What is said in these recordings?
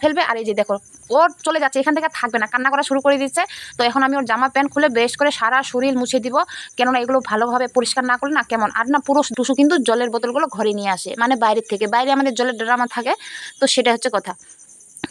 ফেলবে। আর এই যে দেখো, ওর চলে যাচ্ছে, এখান থেকে থাকবে না, কান্না করা শুরু করে দিচ্ছে। তো এখন আমি ওর জামা প্যান্ট খুলে বেশ করে সারা শরীর মুছে দিব, কেননা এগুলো ভালোভাবে পরিষ্কার না করলে না কেমন? আর না, পুরো টুসু কিন্তু জলের বোতলগুলো ঘরে নিয়ে আসে মানে বাইরের থেকে। বাইরে আমাদের জলের ড্রামা থাকে, তো সেটা হচ্ছে কথা।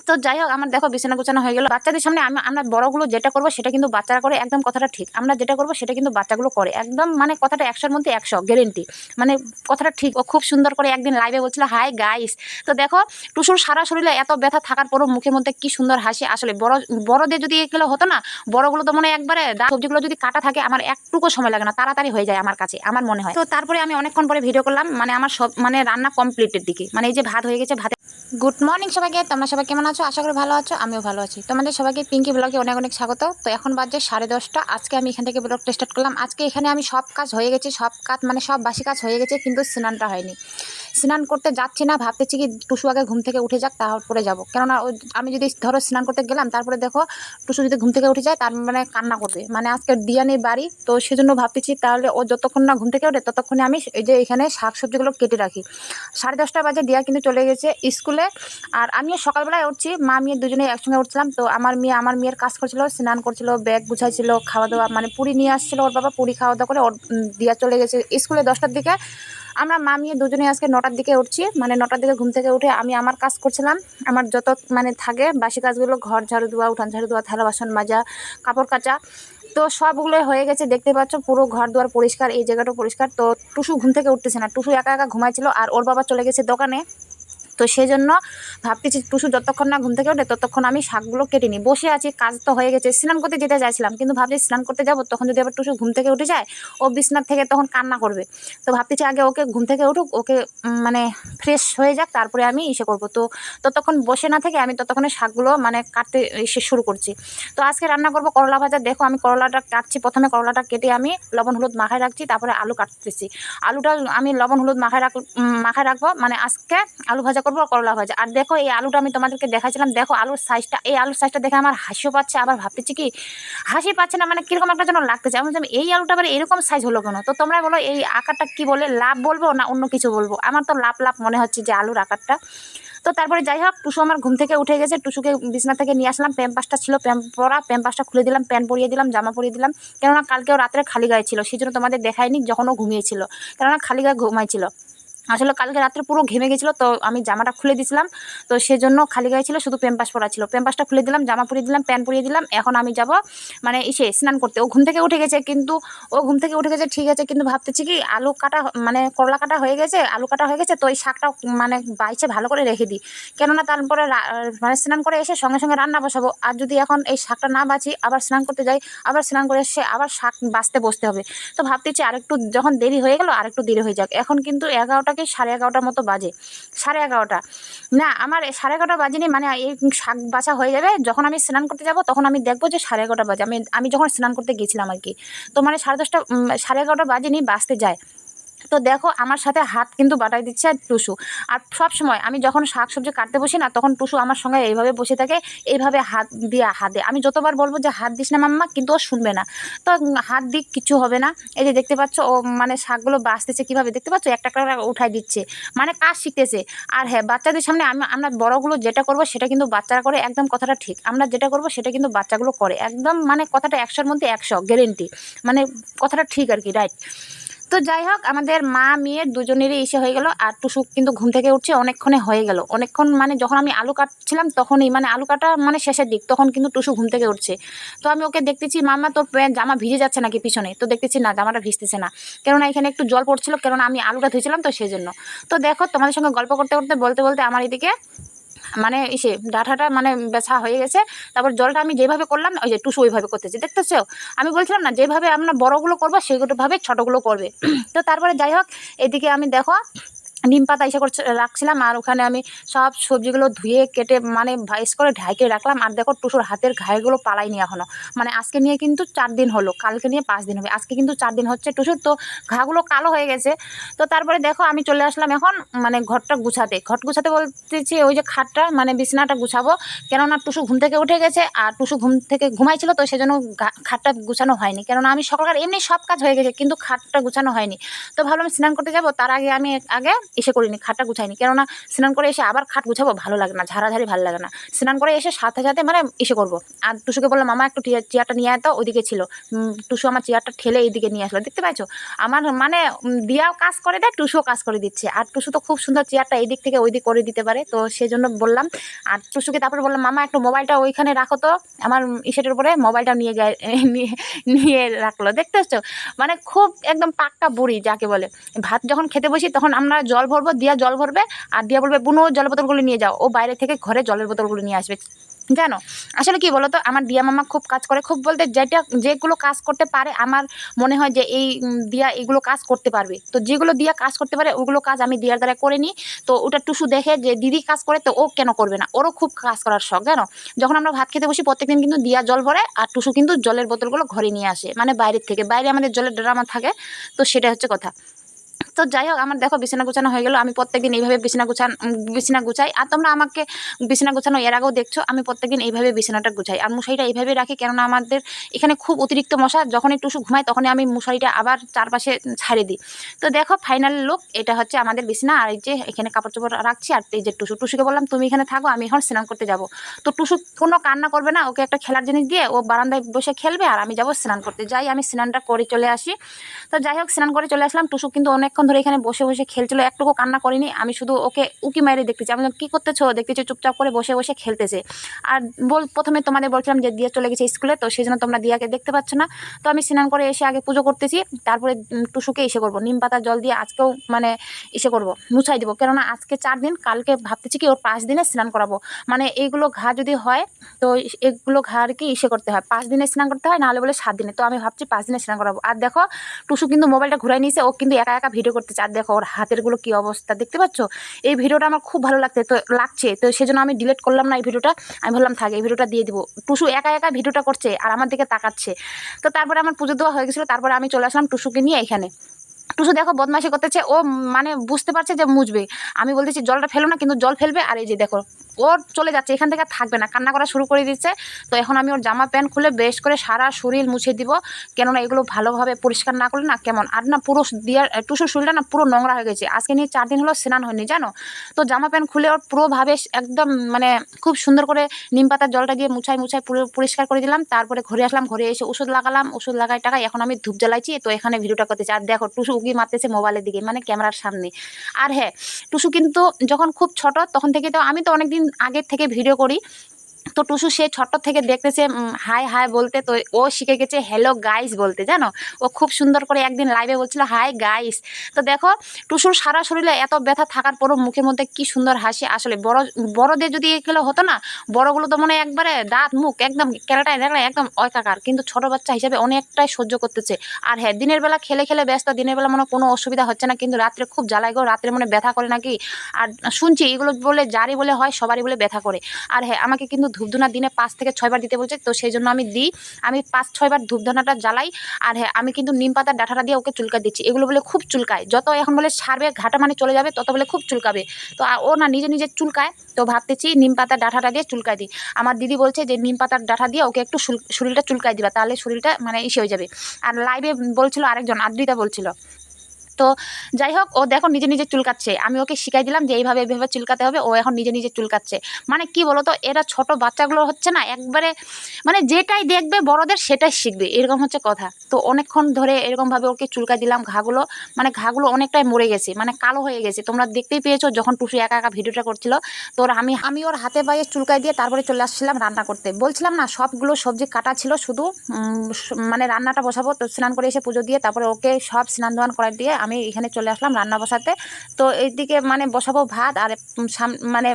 তো যাই হোক, আমার দেখো বিছানা গুছানো হয়ে গেল। বাচ্চাদের সামনে আমি আমরা বড়গুলো যেটা করব সেটা কিন্তু বাচ্চারা করে। একদম কথাটা ঠিক। আমরা যেটা করব সেটা কিন্তু বাচ্চাগুলো করে। একদম মানে কথাটা একশোর মধ্যে একশো গ্যারেন্টি মানে কথাটা ঠিক। ও খুব সুন্দর করে একদিন লাইভে বলছিল হাই গাইস তো দেখো, টুসুর সারা শরীরে এত ব্যথা থাকার পরও মুখের মধ্যে কি সুন্দর হাসি। আসলে বড় বড়দের যদি এগুলো হতো না, বড়গুলো তো মনে একবারে সবজিগুলো যদি কাটা থাকে, আমার একটুকু সময় লাগে না। তাড়াতাড়ি হয়ে যায় আমার কাছে, আমার মনে হয়। তো তারপরে আমি অনেকক্ষণ পরে ভিডিও করলাম। মানে আমার সব মানে রান্না কমপ্লিটের দিকে। মানে এই যে ভাত হয়ে গেছে, ভাতে গুড মর্নিং সবাইকে, তোমরা সবাই কেমন আছো? আশা করি ভালো আছো, আমিও ভালো আছি। তোমাদের সবাইকে পিঙ্কি ব্লগে অনেক অনেক স্বাগত। তো এখন বাজে সাড়ে দশটা, আজকে আমি এখান থেকে ব্লগটা স্টার্ট করলাম। আজকে এখানে আমি সব কাজ হয়ে গেছে, সব কাজ মানে সব বাসি কাজ হয়ে গেছে, কিন্তু স্নানটা হয়নি। স্নান করতে যাচ্ছি না, ভাবতেছি কি টুসু আগে ঘুম থেকে উঠে যাক, তারপরে যাব। কেননা আমি যদি ধরো স্নান করতে গেলাম, তারপরে দেখো টুসু যদি ঘুম থেকে উঠে যায়, তার মানে কান্না করবে। মানে আজকে দিয়া নেই বাড়ি, তো সেজন্য ভাবতেছি তাহলে ও যতক্ষণ না ঘুম থেকে ওঠে, ততক্ষণে আমি এই যে এখানে শাক সবজিগুলো কেটে রাখি। সাড়ে দশটা বাজে দিয়া কিন্তু চলে গেছে স্কুলে, আর আমিও সকালবেলায় উঠছি, মা মেয়ে দুজনে একসঙ্গে উঠছিলাম, তো আমার মেয়ে, আমার মেয়ের কাজ করছিল, স্নান করছিল, ব্যাগ গুছাইছিল, খাওয়া দাওয়া মানে পুরি নিয়ে আসছিল, ওর বাবা পুরি খাওয়া দাওয়া করে ওর দিয়া চলে গেছে। স্কুলে দশটার দিকে আমরা মামিয়ে দুজনে আজকে নটার দিকে উঠছি। মানে নটার দিকে ঘুম থেকে উঠে আমি আমার কাজ করছিলাম। আমার যত মানে থাকে বাসি কাজগুলো, ঘর ঝাড়ু দেওয়া উঠান ঝাড়ু দেওয়া থালা বাসন মাজা, কাপড় কাচা, তো সবগুলোই হয়ে গেছে। দেখতে পাচ্ছ পুরো ঘর দুয়ার পরিষ্কার, এই জায়গাটা পরিষ্কার। তো টুসু ঘুম থেকে উঠতেছে না। টুসু একা একা ঘুমাইছিল আর ওর বাবা চলে গেছে দোকানে। তো সেই জন্য ভাবতেছি টুসু যতক্ষণ না ঘুম থেকে ওঠে ততক্ষণ আমি শাকগুলো কেটে নিই। বসে আছি, কাজ তো হয়ে গেছে। স্নান করতে যেতে চাইছিলাম, কিন্তু ভাবছি স্নান করতে যাব, তখন যদি আবার টুসু ঘুম থেকে উঠে যায়, ও বিছনার থেকে তখন কান্না করবে। তো ভাবতেছি আগে ওকে ঘুম থেকে উঠুক, ওকে মানে ফ্রেশ হয়ে যাক, তারপরে আমি ইসে করব। তো ততক্ষণ বসে না থেকে আমি ততক্ষণে শাকগুলো মানে কাটতে এসে শুরু করছি। তো আজকে রান্না করব করলা ভাজা। দেখো আমি করলাটা কাটছি, প্রথমে করলাটা কেটে আমি লবণ, হলুদ মাখায় রাখছি, তারপরে আলু কাটতেছি। আলুটা আমি লবণ, হলুদ মাখায় রাখ মাখায় রাখব মানে আজকে আলু ভাজা করব করলা ভাজা আর দেখো এই আলুটা আমি তোমাদেরকে দেখাচ্ছিলাম দেখো আলুর সাইজটা এই আলুর সাইজটা দেখে আমার হাসিও পাচ্ছে আবার ভাবতেছি কি হাসি পাচ্ছে না মানে কীরকম একটা যেন লাগতেছে। আমি বলছিলাম, এই আলুটা আবার এরকম সাইজ হলো কেন? তো তোমরা বলো এই আকারটা কি বলে লাভ বলব না অন্য কিছু বলব? আমার তো লাভ লাভ মনে হচ্ছে যে আলুর আকারটা। তো তারপরে যাই হোক টুসু আমার ঘুম থেকে উঠে গেছে। টুসুকে বিছনা থেকে নিয়ে আসলাম প্যাম্পাসটা ছিল প্যাম্প পরা প্যাম্পাসটা খুলে দিলাম প্যান্ট পরিয়ে দিলাম জামা পরিয়ে দিলাম। কেননা কালকেও রাত্রে খালি গায়ে ছিল সেই জন্য তোমাদের দেখায়নি যখন ও ঘুমিয়েছিল। কেননা খালি গায়ে ঘুমাইছিল। আসলে কালকে রাত্রে পুরো ঘেমে গেছিল, তো আমি জামাটা খুলে দিয়েছিলাম তো সেজন্য খালি গায়ে ছিল শুধু প্যাম্পাস পরা ছিল। প্যাম্পাসটা খুলে দিলাম, জামা পরিয়ে দিলাম, প্যান্ট পরিয়ে দিলাম, এখন আমি যাব মানে ইসে স্নান করতে। ও ঘুম থেকে উঠে গেছে কিন্তু, ও ঘুম থেকে উঠে গেছে, ঠিক আছে, কিন্তু ভাবতেছি কি আলু কাটা মানে করলা কাটা হয়ে গেছে, আলু কাটা হয়ে গেছে, তো এই শাকটা মানে বাইছে ভালো করে রেখে দিই। কেননা তারপরে মানে স্নান করে এসে সঙ্গে সঙ্গে রান্না বসাবো, আর যদি এখন এই শাকটা না বাঁচি, আবার স্নান করতে যাই, আবার স্নান করে এসে আবার শাক বাঁচতে বসতে হবে। তো ভাবতেছি আরেকটু যখন দেরি হয়ে গেল, আরেকটু দেরি হয়ে যাক। এখন কিন্তু এগারোটাকে সাড়ে এগারোটার মতো বাজে। সাড়ে এগারোটা। না, আমার সাড়ে এগারোটা বাজেনি মানে এই শাক বাছা হয়ে যাবে। যখন আমি স্নান করতে যাব, তখন আমি দেখব যে সাড়ে এগারোটা বাজে। আমি আমি যখন স্নান করতে গেছিলাম আর কি। তো মানে সাড়ে দশটা সাড়ে এগারোটা বাজেনি, বাঁচতে যায়। তো দেখো আমার সাথে হাত কিন্তু বাটাই দিচ্ছে আর টুসু। আর সব সময় আমি যখন শাক সবজি কাটতে বসি না, তখন টুসু আমার সঙ্গে এইভাবে বসে থাকে, এইভাবে হাত দিয়ে হাতে। আমি যতবার বলব যে, হাত দিস না মাম্মা, কিন্তু ও শুনবে না। তো হাত দিক কিছু হবে না। এই যে দেখতে পাচ্ছ, ও মানে শাকগুলো বাঁচতেছে কীভাবে? দেখতে পাচ্ছ? একটা একটা উঠাই দিচ্ছে। মানে কাজ শিখতেছে। আর হ্যাঁ বাচ্চাদের সামনে আমি, আমরা বড়গুলো যেটা করব, সেটা কিন্তু বাচ্চারা করে। একদম কথাটা ঠিক। আমরা যেটা করব, সেটা কিন্তু বাচ্চাগুলো করে। একদম মানে কথাটা একশোর মধ্যে একশো গ্যারেন্টি মানে কথাটা ঠিক আর কি রাইট তো যাই হোক, আমাদের মা, মেয়ে দুজনেরই এসে হয়ে গেল। আর টুসু কিন্তু ঘুম থেকে উঠছে, অনেকক্ষণে হয়ে গেল। অনেকক্ষণ মানে যখন আমি আলু কাটছিলাম, তখনই মানে আলু কাটা মানে শেষের দিক, তখন কিন্তু টুসু ঘুম থেকে উঠছে। তো আমি ওকে দেখতেছি মামা তোর জামা ভিজে যাচ্ছে নাকি পিছনে? তো দেখতেছি, না, জামাটা ভিজতেছে না। কেননা এখানে একটু জল পড়ছিল, কেননা আমি আলুটা ধুয়েছিলাম তো সেই জন্য। তো দেখো, তোমাদের সঙ্গে গল্প করতে করতে, বলতে বলতে আমার এদিকে মানে ইসে ডাঁটাটা মানে বেছা হয়ে গেছে, তারপর জলটা আমি যেভাবে করলাম, ওই যে টুসু ওইভাবে করতেছি, দেখতেছো? আমি বলছিলাম না, যেভাবে আমরা বড়গুলো করব সেইভাবে ছোটোগুলো করবে। তো তারপরে যাই হোক, এদিকে আমি দেখো নিম পাতা এসে করছে, রাখছিলাম আর ওখানে আমি সব সবজিগুলো ধুয়ে কেটে মানে ভাইস করে ঢাইকে রাখলাম। আর দেখো টুসুর হাতের ঘায়েগুলো পালাইনি এখনও মানে আজকে নিয়ে কিন্তু চার দিন হলো, কালকে নিয়ে পাঁচ দিন হবে। আজকে কিন্তু চার দিন হচ্ছে টুসুর। তো ঘাগুলো কালো হয়ে গেছে। তো তারপরে দেখো আমি চলে আসলাম এখন মানে ঘরটা গুছাতে। ঘট গুছাতে বলতেছি ওই যে খাটটা মানে বিছানাটা গুছাবো। কেননা টুসু ঘুম থেকে উঠে গেছে আর টুসু ঘুম থেকে ঘুমাইছিল তো সেজন্য খাটটা গুছানো হয়নি। কেননা আমি সকালকার এমনি সব কাজ হয়ে গেছে কিন্তু খাটটা গুছানো হয়নি। তো ভাবলাম স্নান করতে যাব। তার আগে আমি আগে এসে করিনি, খাটটা গুছাইনি। কেননা স্নান করে এসে আবার খাট গুছাবো, ভালো লাগে না, ঝাড়াঝাড়ি ভালো লাগে না। স্নান করে এসে সাথে সাথে মানে এসে করব। আর টুসুকে বললাম, মামা, একটু চেয়ারটা নিয়ে আয় তো, ওইদিকে ছিল। টুসু আমার চেয়ারটা ঠেলে এইদিকে নিয়ে আসলো। দেখতে পাচ্ছ আমার মানে দিয়াও কাজ করে দেয়, টুসুও কাজ করে দিচ্ছে। আর টুসু তো খুব সুন্দর চেয়ারটা এই দিক থেকে ওই দিক করে দিতে পারে, তো সেই জন্য বললাম। আর টুসুকে তারপরে বললাম, মামা, একটু মোবাইলটা ওইখানে রাখো তো। আমার ইসেটের উপরে মোবাইলটা নিয়ে নিয়ে রাখল। দেখতে পাচ্ছ? মানে খুব একদম পাক্কা বুড়ি, যাকে বলে। ভাত যখন খেতে বসি, তখন আমরা জল ভরবো, দিয়া জল ভরবে, আর দিয়া বলবে, বুনো জল বোতলগুলো নিয়ে যাও। ও বাইরে থেকে ঘরে জলের বোতলগুলো নিয়ে আসবে। জানো আসলে কি বলো তো আমার দিয়া মামা খুব কাজ করে। খুব বলতে যেটা, যেগুলো কাজ করতে পারে, আমার মনে হয় যে এই দিয়া এগুলো কাজ করতে পারবে। তো যেগুলো দিয়া কাজ করতে পারে, ওগুলো কাজ আমি দিয়ার দ্বারা করে নিই। তো ওটা টুসু দেখে যে দিদি কাজ করে, তো ও কেন করবে না? ওরও খুব কাজ করার শখ, জানো? যখন আমরা ভাত খেতে বসি, প্রত্যেকদিন কিন্তু দিয়া জল ভরে, আর টুসু কিন্তু জলের বোতলগুলো ঘরে নিয়ে আসে। মানে বাইরের থেকে, বাইরে আমাদের জলের ড্রামা থাকে, তো সেটা হচ্ছে কথা। তো যাই হোক, আমার দেখো বিছানা গুছানো হয়ে গেল। আমি প্রত্যেকদিন এইভাবে বিছানা গুছান বিছানা গুছাই। আর তোমরা আমাকে বিছানা গুছানো এর আগেও দেখছ, আমি প্রত্যেকদিন এইভাবে বিছানাটা গুছাই। আর মশারিটা এইভাবে রাখি কেননা আমাদের এখানে খুব অতিরিক্ত মশা যখন একটু ঘুমাই তখনই আমি মশারিটা আবার চারপাশে ছাড়ে দিই। তো দেখো ফাইনাল লুক এটা হচ্ছে আমাদের বিছানা। আর এই যে এখানে কাপড় চোপড় রাখছি, আর এই যে টুসু টুসুকে বললাম, তুমি এখানে থাকো, আমি এখন স্নান করতে যাব। তো টুসু কোনো কান্না করবে না, ওকে একটা খেলার জিনিস দিয়ে ও বারান্দায় বসে খেলবে, আর আমি যাব স্নান করতে। যাই, আমি স্নানটা করে চলে আসি। তো যাই হোক, স্নান করে চলে আসলাম। টুসু কিন্তু অনেকক্ষণ ধরে এখানে বসে বসে খেলছিল, একটুকু কান্না করিনি। আমি শুধু ওকে উকি মাইরে দেখতেছি। আমি কী করতেছো? দেখতেছি চুপচাপ করে বসে বসে খেলতেছে। আর বল, প্রথমে তোমাদের বলছিলাম যে দিয়া চলে গেছে স্কুলে, তো সেই জন্য তোমরা দিয়াকে দেখতে পাচ্ছ না। তো আমি স্নান করে এসে আগে পুজো করতেছি। তারপরে টুসুকে এসে করব। নিম পাতা জল দিয়ে আজকেও মানে এসে করব, মুছাই দেবো। কেননা আজকে চার দিন, কালকে ভাবতেছি কি ওর পাঁচ দিনে স্নান করাবো। মানে এইগুলো ঘা যদি হয়, তো এগুলো ঘা আর কি ইসে করতে হয়। পাঁচ দিনে স্নান করতে হয় নাহলে বলে সাত দিনে। তো আমি ভাবছি পাঁচ দিনে স্নান করাবো। আর দেখো, টুসু কিন্তু মোবাইলটা ঘুরাই নিয়েছে, ও কিন্তু একা একা ভিডিও করতে চায়, দেখো ওর হাতেরগুলো কি অবস্থা, দেখতে পাচ্ছ? এই ভিডিওটা আমার খুব ভালো লাগছে, তো লাগছে, তো সেজন্য আমি ডিলিট করলাম না এই ভিডিওটা। আমি ভাবলাম, থাকে, এই ভিডিওটা দিয়ে দিব। টুসু একা একা ভিডিওটা করছে আর আমার দিকে তাকাচ্ছে। তো তারপরে আমার পুজো দেওয়া হয়ে গেছিল, তারপরে আমি চলে আসলাম টুসুকে নিয়ে এখানে। টুসু দেখো বদমাশি করতেছে, ও মানে বুঝতে পারছে যে মুজবে। আমি বলতেছি, জলটা ফেলো না, কিন্তু জল ফেলবে। আর এই যে দেখো ওর চলে যাচ্ছে, এখান থেকে আর থাকবে না। কান্না করা শুরু করে দিচ্ছে তো এখন আমি ওর জামা প্যান্ট খুলে বেশ করে সারা শরীর মুছে দিব। কেননা এগুলো ভালোভাবে পরিষ্কার না করলে না কেমন? আর না পুরো দিয়ার টুসুর শরীরটা না পুরো নোংরা হয়ে গেছে। আজকে নিয়ে চার দিন হলো স্নান হয়নি, জানো? তো জামা প্যান্ট খুলে ওর পুরোভাবে একদম মানে খুব সুন্দর করে নিম পাতার জলটা দিয়ে মুছাই মুছাই পুরো পরিষ্কার করে দিলাম। তারপরে ঘরে আসলাম, ঘরে এসে ওষুধ লাগালাম। ওষুধ লাগাই টাকা এখন আমি ধূপ জ্বালাইছি। তো এখানে ভিডিওটা করতেছি। আর দেখো, টুসু উকি মারতেছে মোবাইলের দিকে মানে ক্যামেরার সামনে। আর হ্যাঁ টুসু কিন্তু যখন খুব ছোট, তখন থেকে তো আমি তো অনেকদিন আগের থেকে ভিডিও করি। তো টুসু সে ছোট্ট থেকে দেখতেছে হাই হাই বলতে তো ও শিখে গেছে হ্যালো গাইস বলতে, জানো? ও খুব সুন্দর করে একদিন লাইভে বলছিল হাই গাইস তো দেখো, টুসুর সারা শরীরে এত ব্যথা থাকার পরও মুখের মধ্যে কি সুন্দর হাসি, আসলে বড়, বড়দের যদি এগুলো হতো না, বড়গুলো তো মনে একবারে দাঁত, মুখ একদম কেরাটায় দেখলে একদম অয়কাকার কিন্তু ছোট বাচ্চা হিসাবে অনেকটাই সহ্য করতেছে। আর হ্যাঁ দিনের বেলা খেলে খেলে ব্যস্ত, দিনের বেলা মনে কোনো অসুবিধা হচ্ছে না, কিন্তু রাত্রে খুব জ্বালাই গো, রাত্রে মনে ব্যথা করে নাকি? আর শুনছি, এগুলো বলে যারই বলে হয়, সবারই বলে ব্যথা করে। আর হ্যাঁ আমাকে কিন্তু ধূপধুনা দিনে পাঁচ থেকে ছয়বার দিতে বলছে, তো সেই জন্য আমি দিই। আমি পাঁচ ছয়বার ধূপধুনাটা জ্বালাই, আর হ্যাঁ আমি কিন্তু নিম পাতার ডাঁটাটা দিয়ে ওকে চুলকা দিচ্ছি। এগুলো বলে খুব চুলকায়। যত এখন বলে ছাড়বে ঘাটা মানে চলে যাবে, তত বলে খুব চুলকাবে। তো ও না নিজে নিজে চুলকায়, তো ভাবতেছি নিম পাতার ডাঁটাটা দিয়ে চুলকায় দিই। আমার দিদি বলছে যে, নিম পাতার ডাঁটা দিয়ে ওকে একটু শরীরটা চুলকায় দিবা, তাহলে শরীরটা মানে ইসে হয়ে যাবে। আর লাইভে বলছিল আরেকজন, আদ্রিতা বলছিল। তো যাই হোক, ও দেখো নিজে নিজে চুলকাচ্ছে আমি ওকে শিখাই দিলাম যে এইভাবে এইভাবে চুলকাতে হবে, ও এখন নিজে নিজে চুলকাচ্ছে মানে কি বলো তো এরা ছোট বাচ্চাগুলো হচ্ছে না, একবারে মানে যেটাই দেখবে বড়দের সেটাই শিখবে, এরকম হচ্ছে কথা। তো অনেকক্ষণ ধরে এরকমভাবে ওকে চুলকাই দিলাম, ঘাগুলো মানে ঘাগুলো অনেকটাই মরে গেছে মানে কালো হয়ে গেছে। তোমরা দেখতেই পেয়েছ যখন টুসু একা একা ভিডিওটা করছিল, তো আমি আমি ওর হাতে পায়ে চুলকাই দিয়ে তারপরে চলে আসছিলাম রান্না করতে। বলছিলাম না, সবগুলো সবজি কাটা ছিল শুধু মানে রান্নাটা বসাবো, তো স্নান করে এসে পুজো দিয়ে তারপরে ওকে সব স্নান ধান করাই দিয়ে আমি এখানে চলে আসলাম রান্না বসাতে। তো এইদিকে মানে বসাবো ভাত আর মানে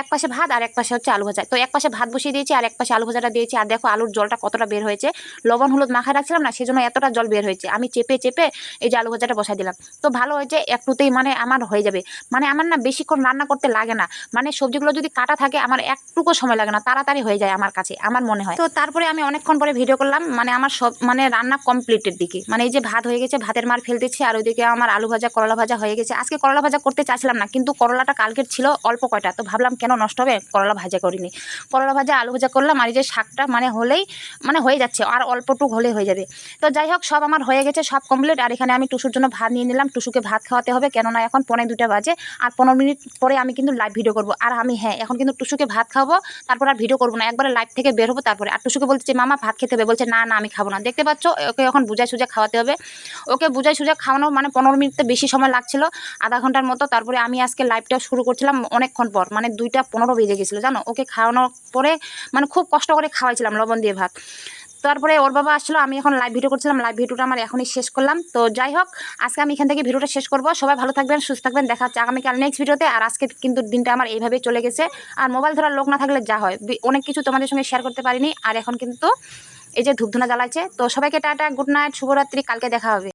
এক পাশে ভাত আর এক পাশে হচ্ছে আলু ভাজা। তো এক পাশে ভাত বসিয়ে দিয়েছি আর এক পাশে আলু ভাজাটা দিয়েছি। আর দেখো আলুর জলটা কতটা বের হয়েছে। লবণ, হলুদ মাখা রাখছিলাম না, সেজন্য এতটা জল বের হয়েছে। আমি চেপে চেপে এই যে আলু ভাজাটা বসাই দিলাম। তো ভালো হয়েছে একটুতেই মানে আমার হয়ে যাবে। মানে আমার না বেশিক্ষণ রান্না করতে লাগে না। মানে সবজিগুলো যদি কাটা থাকে, আমার একটুকু সময় লাগে না। তাড়াতাড়ি হয়ে যায় আমার কাছে, আমার মনে হয়। তো তারপরে আমি অনেকক্ষণ পরে ভিডিও করলাম। মানে আমার সব মানে রান্না কমপ্লিটের দিকে। মানে এই যে ভাত হয়ে গেছে, ভাতের মার ফেলতেছি আর ওইদিকে আমার আলু ভাজা, করলা ভাজা হয়ে গেছে। আজকে করলা ভাজা করতে চাইছিলাম না, কিন্তু করলাটা কালকের ছিল অল্প কয়টা। তো ভাবলাম কেন নষ্ট হবে? করলা ভাজা করিনি। করলা ভাজা, আলু ভাজা করলাম, আর এই যে শাকটা মানে হলেই মানে হয়ে যাচ্ছে, আর অল্পটুক হলে হয়ে যাবে। তো যাই হোক, সব আমার হয়ে গেছে, সব কমপ্লিট আর এখানে আমি টুসুর জন্য ভাত নিয়ে নিলাম। টুসুকে ভাত খাওয়াতে হবে, কেননা এখন পনেরো দুটা বাজে, আর পনেরো মিনিট পরে আমি কিন্তু লাইভ ভিডিও করব। আর আমি হ্যাঁ এখন কিন্তু টুসুকে ভাত খাব তারপর আর ভিডিও করব না। একবারে লাইভ থেকে বের হব তারপরে। আর টুসুকে বলছে, মামা, ভাত খেতে হবে। বলছে, না না, আমি খাব না। দেখতে পাচ্ছ? ওকে এখন বুঝাই সুজা খাওয়াতে হবে। ওকে বুঝাই সুজা খাওয়ানো মানে পনেরো মিনিটতে বেশি সময় লাগছিল, আধা ঘণ্টার মতো। তারপরে আমি আজকে লাইভটা শুরু করছিলাম অনেকক্ষণ পর মানে দুইটা পনেরো বেজে গেছিল, জানো? ওকে খাওয়ানোর পরে মানে খুব কষ্ট করে খাওয়াইছিলাম লবণ দিয়ে ভাত। তারপরে ওর বাবা আসলো আমি এখন লাইভ ভিডিও করছিলাম লাইভ ভিডিওটা আমার এখনই শেষ করলাম। তো যাই হোক, আজকে আমি এখান থেকে ভিডিওটা শেষ করব। সবাই ভালো থাকবেন, সুস্থ থাকবেন, দেখা হচ্ছে আগামীকাল নেক্সট ভিডিওতে আর আজকে কিন্তু দিনটা আমার এইভাবেই চলে গেছে। আর মোবাইল ধরার লোক না থাকলে যা হয়। অনেক কিছু তোমাদের সঙ্গে শেয়ার করতে পারিনি। আর এখন কিন্তু এই যে ধূপধুনা জ্বালাচ্ছে তো সবাইকে টাটা গুড নাইট শুভরাত্রি, কালকে দেখা হবে।